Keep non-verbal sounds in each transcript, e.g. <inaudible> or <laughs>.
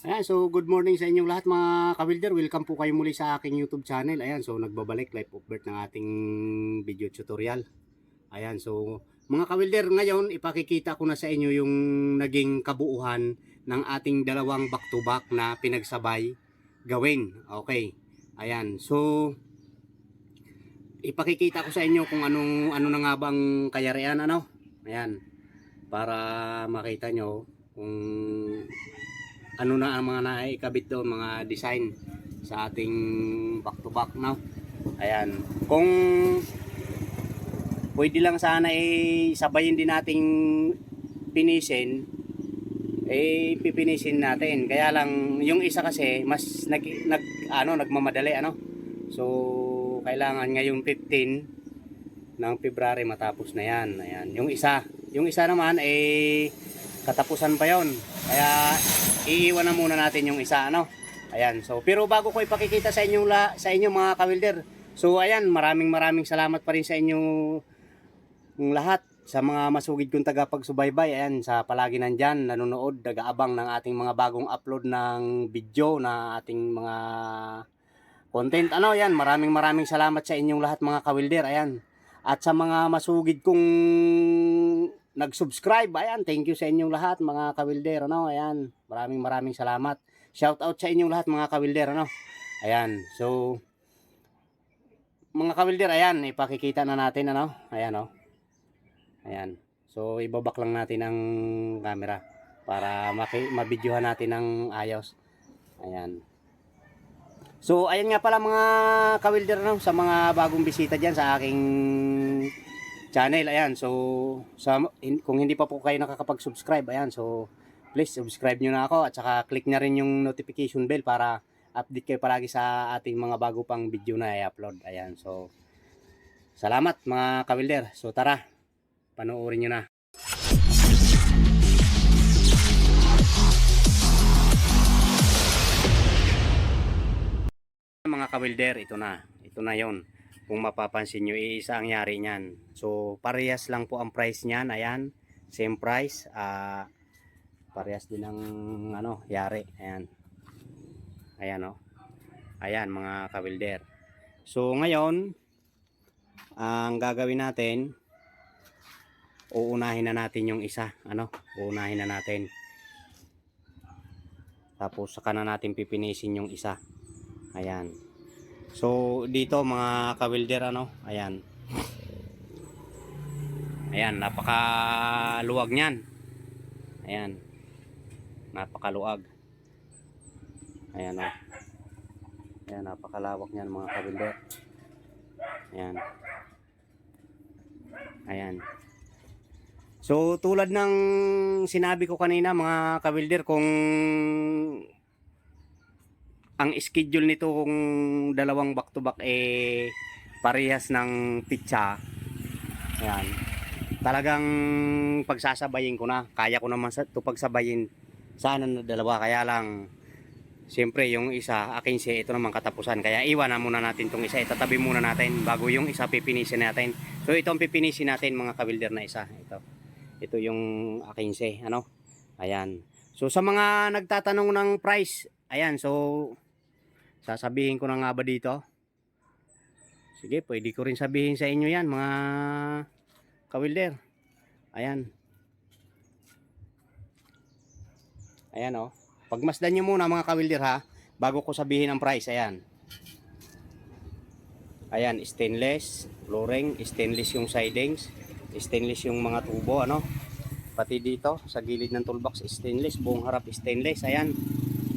Ayan, so good morning sa inyong lahat mga kawilder. Welcome po kayo muli sa aking YouTube channel. Ayan, so nagbabalik live of birth ng ating video tutorial. Ayan, so mga kawilder, ngayon ipakikita ko na sa inyo yung naging kabuuhan ng ating dalawang back-to-back na pinagsabay gawin. Okay. Ayan, so ipakikita ko sa inyo kung anong ano na nga bang kayarian ano. Ayan. Para makita nyo kung ano na ang mga naikabit doon, mga design sa ating back to back now. Ayan. Kung pwede lang sana eh sabayin din nating pinisin eh pipinisin natin. Kaya lang yung isa kasi mas nag, nag ano nagmamadali ano. So kailangan ngayong 15 ng February matapos na yan. Ayan. Yung isa, yung isa naman eh katapusan pa yon. Kaya iiwan na muna natin yung isa ano. Ayan. So pero bago ko ipakikita sa inyo la, sa inyo mga kawilder. So ayan, maraming maraming salamat pa rin sa inyo ng lahat sa mga masugid kong tagapagsubaybay. Ayan, sa palagi nandyan, nanonood, nag-aabang ng ating mga bagong upload ng video na ating mga content. Ano, yan, maraming maraming salamat sa inyong lahat mga kawilder. Ayan. At sa mga masugid kong nag-subscribe, ayan, thank you sa inyong lahat mga kawilder, ano, ayan, maraming maraming salamat. Shout out sa inyong lahat mga kawilder, ano. Ayan, so mga kawilder, ayan, ipakikita na natin, ano, ayan, oh. Ayan. So ibabak lang natin ang camera para mabidyohan natin ng ayos. Ayan. So ayan nga pala mga kawilder no sa mga bagong bisita diyan sa aking channel. Ayan. So sa hin- kung hindi pa po kayo nakakapag-subscribe, ayan. So please subscribe nyo na ako at saka click na rin yung notification bell para update kayo palagi sa ating mga bago pang video na i-upload. Ayan. So salamat mga kawilder. So tara, panoorin nyo na. Mga kawilder, ito na. Ito na yon. Kung mapapansin nyo, isa ang yari niyan. So, parehas lang po ang price niyan. Ayan, same price. Ah, parehas din ang ano, yari. Ayan. Ayan, oh. Ayan, mga kawilder. So, ngayon, ang gagawin natin, uunahin na natin yung isa ano uunahin na natin tapos saka na natin pipinisin yung isa ayan so dito mga kawilder ano? Ayan. Ayan napakaluwag niyan. Ayan. Napakaluwag. Ayan o ayan napakalawak niyan mga kawilder ayan. Ayan. So tulad ng sinabi ko kanina mga kawilder kung ang schedule nito kung dalawang back to back eh parehas ng pitsa. Ayan. Talagang pagsasabayin ko na. Kaya ko naman ito pagsabayin. Sana na dalawa. Kaya lang Siyempre yung isa akin si ito naman katapusan. Kaya iwan na muna natin tong isa. Itatabi muna natin bago yung isa pipinisin natin. So ito ang pipinisin natin mga kawilder na isa. Ito. Ito yung aking say ano? Ayan. So sa mga nagtatanong ng price ayan. So sasabihin ko na nga ba dito? Sige pwede ko rin sabihin sa inyo yan mga kawilder ayan. Ayan oh. Pagmasdan nyo muna mga kawilder ha? Bago ko sabihin ang price ayan. Ayan stainless flooring stainless yung sidings stainless yung mga tubo ano? Pati dito sa gilid ng toolbox stainless buong harap stainless ayan.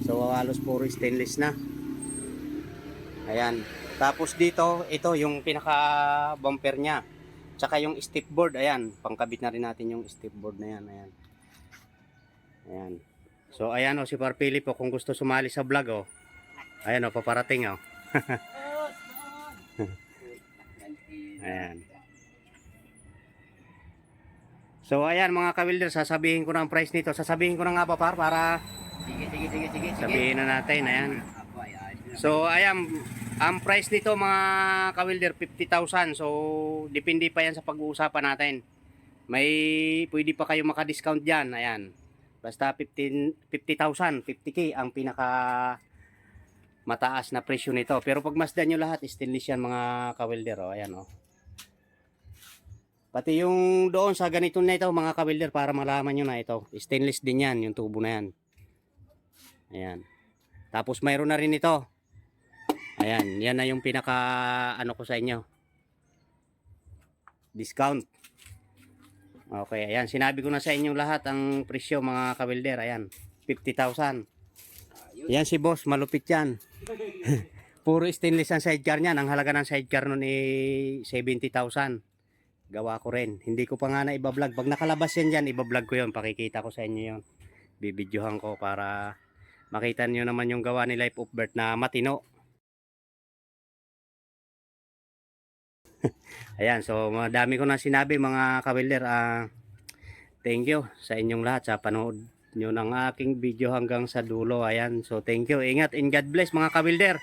So halos puro stainless na ayan tapos dito ito yung pinaka bumper nya tsaka yung step board ayan pangkabit na rin natin yung step board na yan ayan ayan so ayan o si Parpili po kung gusto sumali sa vlog o ayan o paparating o <laughs> ayan So ayan mga kawilder, sasabihin ko na ang price nito. Sasabihin ko na nga ba par para Sige, sige, sige, sige. sige. sabihin na natin. Ayan. So ayan, ang price nito mga kawilder 50,000. So depende pa yan sa pag-uusapan natin. May pwede pa kayo maka-discount diyan. Ayan. Basta 15 50,000, 50k ang pinaka mataas na presyo nito. Pero pag masdan nyo lahat, stainless yan mga kawilder. Oh. Ayan oh. Pati yung doon sa ganito na ito mga kawilder para malaman nyo na ito. Stainless din yan, yung tubo na yan. Ayan. Tapos mayroon na rin ito. Ayan, yan na yung pinaka ano ko sa inyo. Discount. Okay, ayan. Sinabi ko na sa inyo lahat ang presyo mga kawilder. Ayan, 50,000. Ayan si boss, malupit yan. <laughs> Puro stainless ang sidecar niyan. Ang halaga ng sidecar nun ay 70,000. Gawa ko rin. Hindi ko pa nga na ibablog. Pag nakalabas yan dyan, ibablog ko yun. Pakikita ko sa inyo yun. Bibidyohan ko para makita nyo naman yung gawa ni Life of Birth na matino. <laughs> Ayan, so madami ko na sinabi mga kawilder. ah thank you sa inyong lahat sa panood nyo ng aking video hanggang sa dulo. Ayan, so thank you. Ingat and God bless mga kawilder.